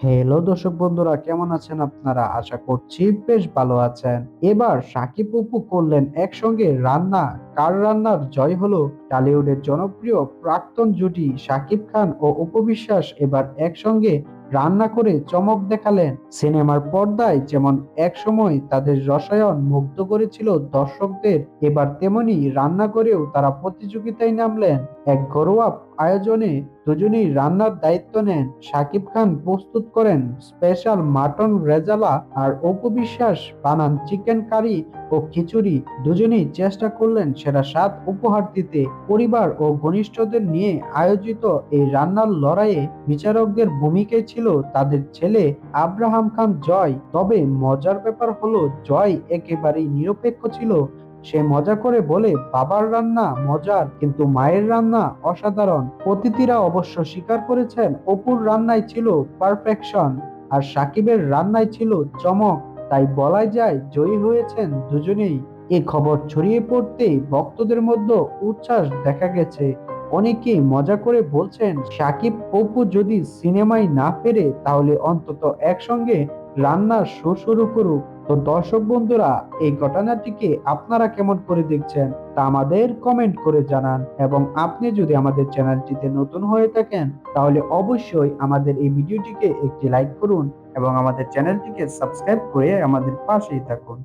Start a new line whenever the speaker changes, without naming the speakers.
Hello দর্শক বন্ধুরা, কেমন আছেন আপনারা? আশা করছি বেশ ভালো আছেন। এবার সাকিব অপু করলেন একসঙ্গে রান্না। কার রান্নার জয় হলো? টলিউডের জনপ্রিয় প্রাক্তন জুটি সাকিব খান ও উপবিশ্বাস এবার একসঙ্গে রান্না করে চমক দেখালেন। সিনেমার পর্দায় যেমন একসময় তাদের রসায়ন মুগ্ধ করেছিল দর্শকদের, এবার তেমনি রান্না করেও তারা প্রতিযোগিতায় নামলেন। এক ঘরোয়া আয়োজনে দুজনেই রান্নার দায়িত্ব নেন। সাকিব খান প্রস্তুত করেন স্পেশাল মাটন রেজালা আর অপু বিশ্বাস বানান চিকেন কারি ও খিচুড়ি দুজনেই চেষ্টা করলেন সেরা স্বাদ উপহার দিতে। পরিবার ও ঘনিষ্ঠদের নিয়ে আয়োজিত এই রান্নার লড়াইয়ে বিচারকদের ভূমিকায় ছিল তাদের ছেলে আব্রাহাম খান জয়। তবে মজার ব্যাপার হলো, জয় একেবারেই নিরপেক্ষ ছিল। সে মজা করে বলে, বাবার রান্না মজার, কিন্তু মায়ের রান্না অসাধারণ। অতিথিরা অবশ্য স্বীকার করেছেন, অপুর রান্নায় ছিল পারফেকশন আর সাকিবের রান্নায় ছিল চমক। তাই বলাই যায় জয়ী হয়েছেন দুজনেই। এ খবর ছড়িয়ে পড়তেই ভক্তদের মধ্যে উচ্ছ্বাস দেখা গেছে। অনেকেই মজা করে বলছেন, সাকিব অপু যদি সিনেমায় না ফেরে, তাহলে অন্তত একসঙ্গে রান্নার শো শুরু করুক। তো দর্শক বন্ধুরা, এই ঘটনাটিকে আপনারা কেমন করে দেখছেন তা আমাদের কমেন্ট করে জানান। এবং আপনি যদি আমাদের চ্যানেলটিতে নতুন হয়ে থাকেন, তাহলে অবশ্যই আমাদের এই ভিডিওটিকে একটি লাইক করুন এবং আমাদের চ্যানেলটিকে সাবস্ক্রাইব করে আমাদের পাশেই থাকুন।